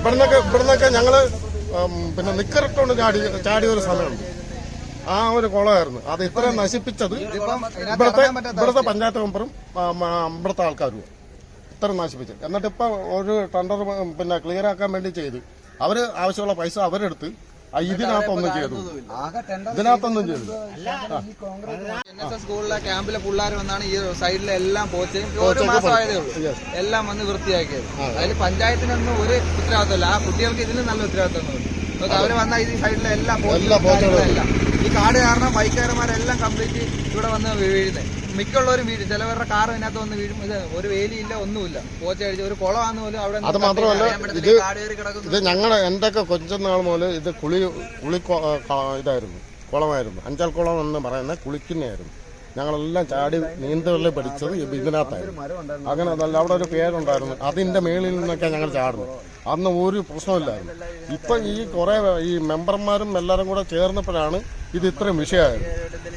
ഇവിടുന്നൊക്കെ ഇവിടുന്നൊക്കെ ഞങ്ങൾ പിന്നെ നിക്കറിട്ടുകൊണ്ട് ചാടി ചാടിയ ഒരു സ്ഥലമുണ്ട്. ആ ഒരു കുളമായിരുന്നു. അത് ഇത്രയും നശിപ്പിച്ചത് ഇവിടുത്തെ ഇവിടുത്തെ പഞ്ചായത്ത് മെമ്പറും ഇവിടുത്തെ ആൾക്കാരും ഇത്രയും നശിപ്പിച്ചത്. എന്നിട്ട് ഇപ്പൊ ഒരു ടെണ്ടർ പിന്നെ ക്ലിയർ ആക്കാൻ വേണ്ടി ചെയ്ത് അവർ ആവശ്യമുള്ള പൈസ അവരെടുത്ത് ഇതിനകത്തൊന്നും ചെയ്തു ഇതിനകത്തൊന്നും ചെയ്തു സ്കൂളിലെ ക്യാമ്പിലെ പിള്ളേർ വന്നാണ് ഈ സൈഡിലെ എല്ലാം പോച്ചയും ഒരു ഉള്ളൂ. എല്ലാം വന്ന് വൃത്തിയാക്കിയത്. അതിൽ പഞ്ചായത്തിനൊന്നും ഒരു ഉത്തരവാദിത്തമല്ല. ആ കുട്ടികൾക്ക് ഇതിന് നല്ല ഉത്തരവാദിത്തം നോക്ക് അവർ വന്ന ഈ സൈഡിലെ എല്ലാം എല്ലാ പോച്ചകളും എല്ലാം. ഈ കാട് കാരണം ബൈക്കുകാരന്മാരെല്ലാം കംപ്ലീറ്റ് ഇവിടെ വന്ന് വീഴുന്നത് മിക്കുള്ളവരും വീഴും. ചിലവരുടെ കാർ ഇതിനകത്ത് വന്ന് വീഴും. ഇത് ഒരു വേലിയില്ല ഒന്നുമില്ല. പോച്ച അടിച്ച് ഒരു കുളമാണെന്ന് പോലും അവിടെ അത് മാത്രമല്ല ഇത് ഇത് ഞങ്ങളെ എന്തൊക്കെ കൊഞ്ചം നാൾ മുതൽ ഇത് കുളി കുളി ഇതായിരുന്നു. കുളമായിരുന്നു. അഞ്ചൽ കുളം എന്ന് പറയുന്ന കുളിക്കുന്നതായിരുന്നു. ഞങ്ങളെല്ലാം ചാടി നീന്തലിൽ പഠിച്ചത് ഇത് ഇതിനകത്തായിരുന്നു. അങ്ങനെ അതല്ല അവിടെ ഒരു പേരുണ്ടായിരുന്നു. അതിന്റെ മേളിൽ നിന്നൊക്കെ ഞങ്ങൾ ചാടുന്നു. അന്ന് ഒരു പ്രശ്നമില്ലായിരുന്നു ഇപ്പം ഈ കുറേ ഈ മെമ്പർമാരും എല്ലാവരും കൂടെ ചേർന്നപ്പോഴാണ് ഇത് ഇത്രയും വിഷയമായി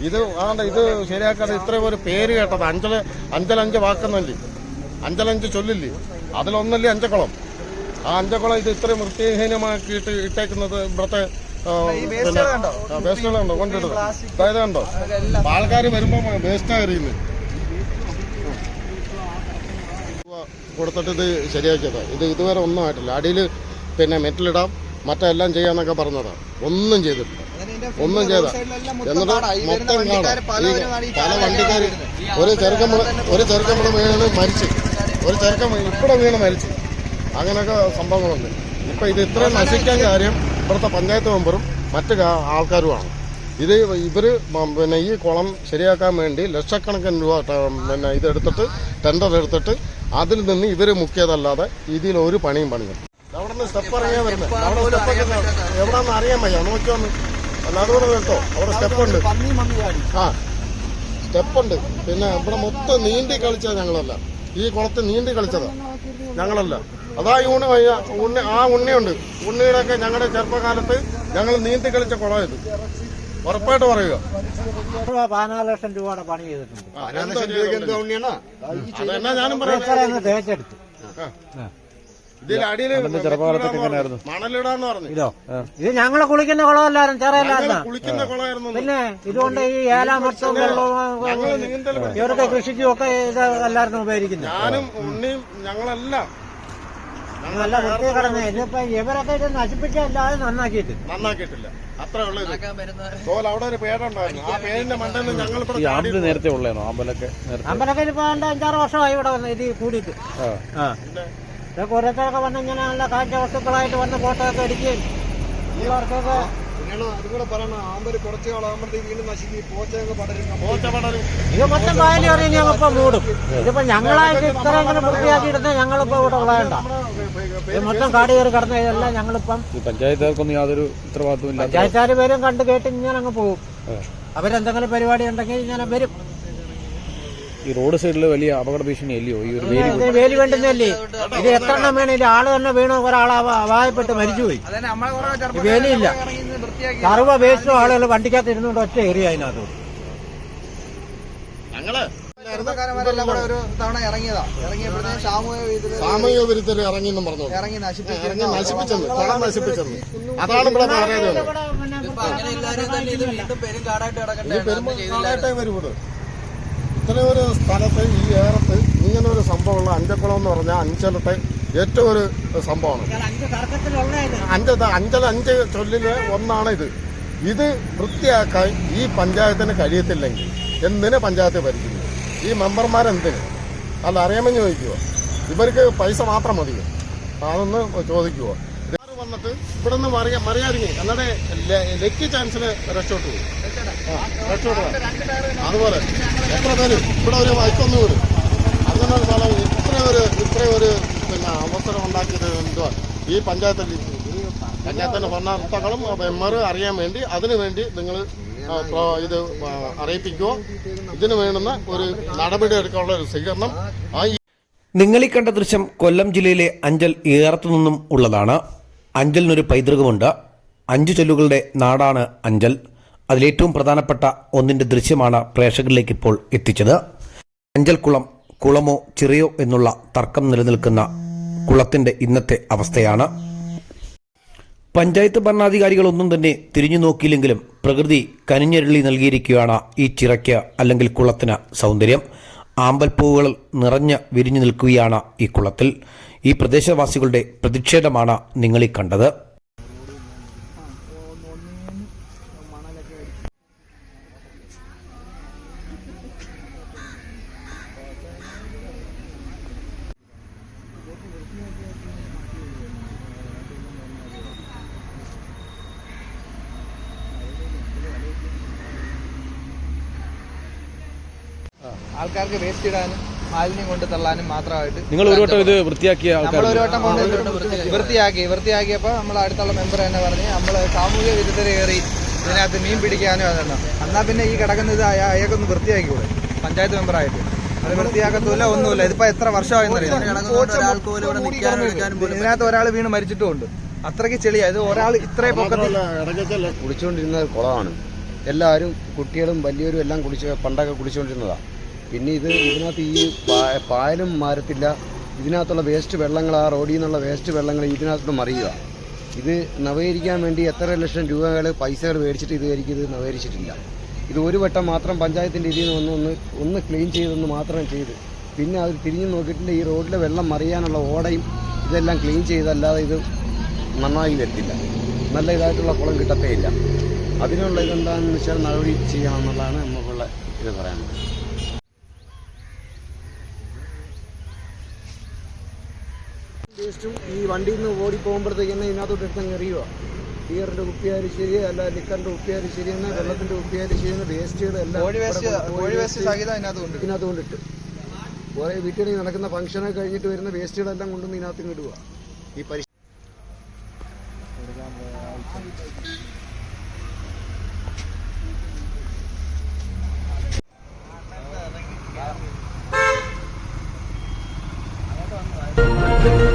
ഇത് ആണ്ട് ഇത് ശരിയാക്കാതെ ഇത്രയും ഒരു പേര് കേട്ടത് അഞ്ചൽ അഞ്ചലഞ്ച് വാക്കുന്നല്ലേ അഞ്ചലഞ്ച് ചൊല്ലില്ലേ? അതിലൊന്നല്ലേ അഞ്ചക്കുളം. ആ അഞ്ചക്കുളം ഇത് ഇത്രയും വൃത്തിഹീനമാക്കിയിട്ട് ഇട്ടേക്കുന്നത് ഇവിടുത്തെ വേസ്റ്റുകൾ വേസ്റ്റുകളുണ്ടോ കൊണ്ടിടുന്നത് അതായത് കണ്ടോ? ആൾക്കാർ വരുമ്പോ വേസ്റ്റാ എറിയുന്നത് കൊടുത്തിട്ട് ഇത് ശരിയാക്കിയത്. ഇത് ഇതുവരെ ഒന്നും ആയിട്ടില്ല. അടിയിൽ പിന്നെ മെറ്റലിടാം മറ്റെല്ലാം ചെയ്യാന്നൊക്കെ പറഞ്ഞതാണ് ഒന്നും ചെയ്തിട്ടില്ല. ഒന്നും ചെയ്ത എന്നിട്ട് മൊത്തം കാണാം. പല വണ്ടിക്കാർ ഒരു ചെറുക്കം ഒരു ചെറുക്കം വീണ് വീണ് മരിച്ച്. ഒരു ചെറുക്കം വീണ് ഇവിടെ വീണ് മരിച്ച്. അങ്ങനെയൊക്കെ സംഭവങ്ങളുണ്ട്. ഇപ്പൊ ഇത് ഇത്രയും നശിക്കാൻ കാര്യം ഇവിടുത്തെ പഞ്ചായത്ത് മെമ്പറും മറ്റു ആൾക്കാരുമാണ്. ഇത് ഇവർ പിന്നെ ഈ കുളം ശരിയാക്കാൻ വേണ്ടി ലക്ഷക്കണക്കിന് രൂപ പിന്നെ ഇതെടുത്തിട്ട് ടെൻഡർ എടുത്തിട്ട് അതിൽ നിന്ന് ഇവർ മുക്കിയതല്ലാതെ ഇതിൽ ഒരു പണിയും പണിയും അവിടെ നിന്ന് സ്റ്റെപ്പ് ഇറങ്ങിയാ വരുന്നത് അവിടെ സ്റ്റെപ്പൊക്കെ അറിയാൻ വയ്യ. നോക്കിയൊന്ന്. അല്ല അതുകൂടെ കേട്ടോ. അവിടെ സ്റ്റെപ്പുണ്ട് ആ സ്റ്റെപ്പുണ്ട് പിന്നെ ഇവിടെ മൊത്തം നീന്തി കളിച്ചത് ഞങ്ങളല്ല. ഈ കുളത്ത് നീന്തി കളിച്ചതാ. ഞങ്ങളല്ല. അതാ ഈ ഉണ്ണി വയ്യ. ഉണ്ണി ആ ഉണ്ണിയുണ്ട്. ഉണ്ണിയുടെ ഒക്കെ ഞങ്ങളുടെ ചെറുപ്പകാലത്ത് ഞങ്ങൾ നീന്തി കളിച്ച കുളം ഇത്. ഉറപ്പായിട്ട് പറയുക. പതിനാല് ലക്ഷം രൂപയുടെ പണി ചെയ്തിട്ടുണ്ട്. അതെന്നാ ഞാനും പറയാം. തേച്ചെടുത്തു. മണലിടാന്ന് പറഞ്ഞു. ഇതോ? ഇത് ഞങ്ങൾ കുളിക്കുന്ന കുളമല്ലായിരുന്നു ചെറിയല്ലായിരുന്നു കുളിക്കുന്ന കുളമായിരുന്നു പിന്നെ ഇതുകൊണ്ട് ഈ ഏലാമർത്തവും വെള്ളവും ഇവരുടെ കൃഷിക്കും ഒക്കെ ഇത് എല്ലാവരും ഉപയോഗിക്കുന്നത്. ഞാനും ഉണ്ണിയും ഞങ്ങളെല്ലാം നല്ല വൃത്തി കിടന്ന് ഇന്നിപ്പോ ഇവരൊക്കെ ഇത് നശിപ്പിച്ചല്ലാതെ നന്നാക്കിയിട്ട്. നന്നാക്കിയിട്ടില്ല. അത്ര ഉള്ളത് തോൽ അവിടെ ഒരു പേരുണ്ടായിരുന്നു ആ പേരിന്റെ ഞങ്ങൾ നേരത്തെ ഉള്ളേനോ അമ്പലൊക്കെ ഇപ്പൊ അഞ്ചാറ് വർഷമായി ഇവിടെ വന്ന് ഇത് കൂടിയിട്ട്. ആ. ഇതൊക്കെ ഓരോരുത്തരൊക്കെ വന്ന് ഇങ്ങനെ നല്ല കാഴ്ച വസ്തുക്കളായിട്ട് വന്ന് ഫോട്ടോ ഒക്കെ ഇത് മൊത്തം കായലി ഞങ്ങളിപ്പോ മൂടും. ഇതിപ്പോ ഞങ്ങളായിട്ട് ഇത്രയെങ്കിലും വൃത്തിയാക്കിയിടുന്ന ഞങ്ങളിപ്പോ ഇവിടെ ഉള്ളതണ്ട ഇത് മൊത്തം കാട് കയറി കിടന്ന ഇതെല്ലാം ഞങ്ങളിപ്പം ഈ പഞ്ചായത്തുകാർക്കൊന്നും യാതൊരു ഉത്തരവാദിത്വം പഞ്ചായത്തുകാർ വരും കണ്ട് കേട്ട് ഇങ്ങനെ അങ്ങ് പോകും അവരെന്തെങ്കിലും പരിപാടി ഉണ്ടെങ്കിൽ ഇങ്ങനെ വരും. ഈ റോഡ് സൈഡിൽ വലിയ അപകട ഭീഷണി അല്ലയോ ഈ ഒരു വേലി വേലി വേണ്ടുന്നല്ലേ ഇത് എത്ര എണ്ണം വേണം ഇത് ആൾ തന്നെ വീണോ ഒരാൾ അപായപ്പെട്ട് മരിച്ചുപോയി വേലിയില്ല സർവ വേസ്റ്റും ആളുകൾ വണ്ടിക്കകത്ത് ഇരുന്നുകൊണ്ട് ഒറ്റ ഏറിയ അതിനകത്ത് ഞങ്ങൾ ചെറുപ്പക്കാരന്മാരെല്ലാം കൂടെ ഒരു തവണ ഇറങ്ങിയതാ ഇറങ്ങിയപ്പോഴത്തേക്കും സാമൂഹ്യ ഇതിൽ സാമൂഹിക ഇറങ്ങി എന്നും പറഞ്ഞു ഇറങ്ങി ഇറങ്ങി നശിപ്പിച്ചെന്ന് കുളം നശിപ്പിച്ചെന്ന് അതാണ് ഇവിടെ പറയുന്നത് ഈ കിടക്കണ്ടേ പെരുമാറായിട്ടേ വരും ഇത് ഇത്രയും ഒരു സ്ഥലത്ത് ഈ ഏറത്ത് ഇങ്ങനെ ഒരു സംഭവമുള്ള അഞ്ചക്കുളം എന്ന് പറഞ്ഞാൽ അഞ്ചലത്തെ ഏറ്റവും ഒരു സംഭവമാണ്. അഞ്ച് അഞ്ചൽ അഞ്ച് ചൊല്ലിൽ ഒന്നാണ് ഇത് ഇത് വൃത്തിയാക്കാൻ ഈ പഞ്ചായത്തിന് കഴിയത്തില്ലെങ്കിൽ എന്തിനെ പഞ്ചായത്ത് ഭരിക്കുന്നു ഈ മെമ്പർമാരെന്തിന്? അല്ല അറിയാമെന്ന് ചോദിക്കുവോ? ഇവർക്ക് പൈസ മാത്രം മതിയോ? അതൊന്ന് ചോദിക്കുവോ? വന്നിട്ട് ഇവിടെ നിന്ന് മറിയ മറിയാതിങ്ങി എന്നിട്ട് ല- ലക്കി ചാൻസിന് റെസ്റ്റോട്ട് പോയി. റെസ്റ്റോട്ട് അതുപോലെ എത്ര പേര്? ഇവിടെ ഒരു വൈക്കൊന്നു വരും. അങ്ങനെ ഒരു സ്ഥലം ഇത്രയും ഒരു ഇത്രയും ഒരു പിന്നെ അവസരം ഉണ്ടാക്കിയത് എന്തുവാ? ഈ പഞ്ചായത്തിൽ പഞ്ചായത്തിന്റെ ഭരണകർത്താക്കളും മെമ്പർ അറിയാൻ വേണ്ടി അതിനു വേണ്ടി നിങ്ങൾ ഇത് അറിയിപ്പിക്കുക. ഇതിന് വേണ്ടുന്ന ഒരു നടപടി എടുക്കാനുള്ള ഒരു സ്വീകരണം ആ നിങ്ങൾ ഈ കണ്ട ദൃശ്യം കൊല്ലം ജില്ലയിലെ അഞ്ചൽ ഏറത്തു നിന്നും ഉള്ളതാണ്. അഞ്ചലിനൊരു പൈതൃകമുണ്ട്. അഞ്ച് ചൊല്ലുകളുടെ നാടാണ് അഞ്ചൽ. അതിലേറ്റവും പ്രധാനപ്പെട്ട ഒന്നിന്റെ ദൃശ്യമാണ് പ്രേക്ഷകരിലേക്ക് ഇപ്പോൾ എത്തിച്ചത്. അഞ്ചൽ കുളം കുളമോ ചെറിയോ എന്നുള്ള തർക്കം നിലനിൽക്കുന്ന കുളത്തിന്റെ ഇന്നത്തെ അവസ്ഥയാണ്. പഞ്ചായത്ത് ഭരണാധികാരികളൊന്നും തന്നെ തിരിഞ്ഞു നോക്കിയില്ലെങ്കിലും പ്രകൃതി കനിഞ്ഞരുളി നൽകിയിരിക്കുകയാണ് ഈ ചിറയ്ക്ക് അല്ലെങ്കിൽ കുളത്തിന് സൗന്ദര്യം. ആമ്പൽപ്പൂവുകൾ നിറഞ്ഞ് വിരിഞ്ഞു നിൽക്കുകയാണ് ഈ കുളത്തിൽ. ഈ പ്രദേശവാസികളുടെ പ്രതിഷേധമാണ് നിങ്ങളീ കണ്ടത്. ആൾക്കാർക്ക് വേസ്റ്റ് ഇടാനും മാലിന്യം കൊണ്ട് തള്ളാനും മാത്രമായിട്ട് നിങ്ങൾ ഒരു വട്ടം ഇത് വൃത്തിയാക്കിയ നമ്മൾ ഒരു വട്ടം കൊണ്ട് വൃത്തിയാക്കി വൃത്തിയാക്കിയപ്പോൾ നമ്മൾ അടുത്തുള്ള മെമ്പർ തന്നെ പറഞ്ഞ് നമ്മൾ സാമൂഹ്യ വിരുദ്ധത കയറി ഇതിനകത്ത് മീൻ പിടിക്കാനും അതെന്നാ എന്നാ പിന്നെ ഈ കിടക്കുന്നത് അയാൾക്കൊന്ന് വൃത്തിയാക്കിക്കൂടെ? പഞ്ചായത്ത് മെമ്പറായിട്ട് അത് വൃത്തിയാക്കത്തൂല ഒന്നുമില്ല. ഇതിപ്പോ എത്ര വർഷമായെന്നറിയാം ഇതിനകത്ത് ഒരാൾ വീണ് മരിച്ചിട്ടുമുണ്ട്. അത്രയ്ക്ക് ചെളിയാ. ഇത് ഒരാൾ ഇത്രയും പൊക്കത്തിൽ ഇടയ്ക്കല്ലേ കുടിച്ചുകൊണ്ടിരുന്ന കുളമാണ്. എല്ലാവരും കുട്ടികളും വലിയവരും എല്ലാം കുടിച്ച് പണ്ടൊക്കെ കുടിച്ചുകൊണ്ടിരുന്നതാണ് പിന്നെ ഇത് ഇതിനകത്ത് ഈ പായലും മാരത്തില്ല. ഇതിനകത്തുള്ള വേസ്റ്റ് വെള്ളങ്ങൾ ആ റോഡിൽ നിന്നുള്ള വേസ്റ്റ് വെള്ളങ്ങൾ ഇതിനകത്തോട്ട് മറിയുക. ഇത് നവീകരിക്കാൻ വേണ്ടി എത്ര ലക്ഷം രൂപകൾ പൈസകൾ മേടിച്ചിട്ട് ഇതുവരെയ്ക്ക് ഇത് നവീകരിച്ചിട്ടില്ല. ഇത് ഒരു വട്ടം മാത്രം പഞ്ചായത്തിന്റെ ഇതിൽ നിന്ന് ഒന്ന് ഒന്ന് ക്ലീൻ ചെയ്തൊന്ന് മാത്രം ചെയ്ത്. പിന്നെ അത് തിരിഞ്ഞു നോക്കിയിട്ടില്ല ഈ റോഡിലെ വെള്ളം മറിയാനുള്ള ഓടയും ഇതെല്ലാം ക്ലീൻ ചെയ്തല്ലാതെ ഇത് നന്നായി വരത്തില്ല. നല്ല ഇതായിട്ടുള്ള കുളം കിട്ടത്തേ ഇല്ല അതിനുള്ള ഇതെന്താണെന്ന് വെച്ചാൽ നടപടി ചെയ്യണം എന്നുള്ളതാണ് നമുക്കുള്ള ഇത് പറയാനുള്ളത്. വേസ്റ്റും ഈ വണ്ടിയിൽ നിന്ന് ഓടി പോകുമ്പോഴത്തേക്ക് തന്നെ ഇതിനകത്തോട്ട് എടുത്തങ്ങ് എറിയുക ബിയറിന്റെ കുപ്പിയായാലും ശരി അല്ല ലിക്കറിന്റെ കുപ്പിയായാലും ശരി തന്നെ വെള്ളത്തിന്റെ കുപ്പിയായാലും ശരി വേസ്റ്റുകൾ എല്ലാം ഇതിനകത്ത് കൊണ്ടിട്ട് കുറേ വീട്ടിൽ നടക്കുന്ന ഫംഗ്ഷനൊക്കെ കഴിഞ്ഞിട്ട് വരുന്ന വേസ്റ്റുകളെല്ലാം കൊണ്ടുവന്ന് ഇതിനകത്ത് ഇടുക ഈ പരി ആ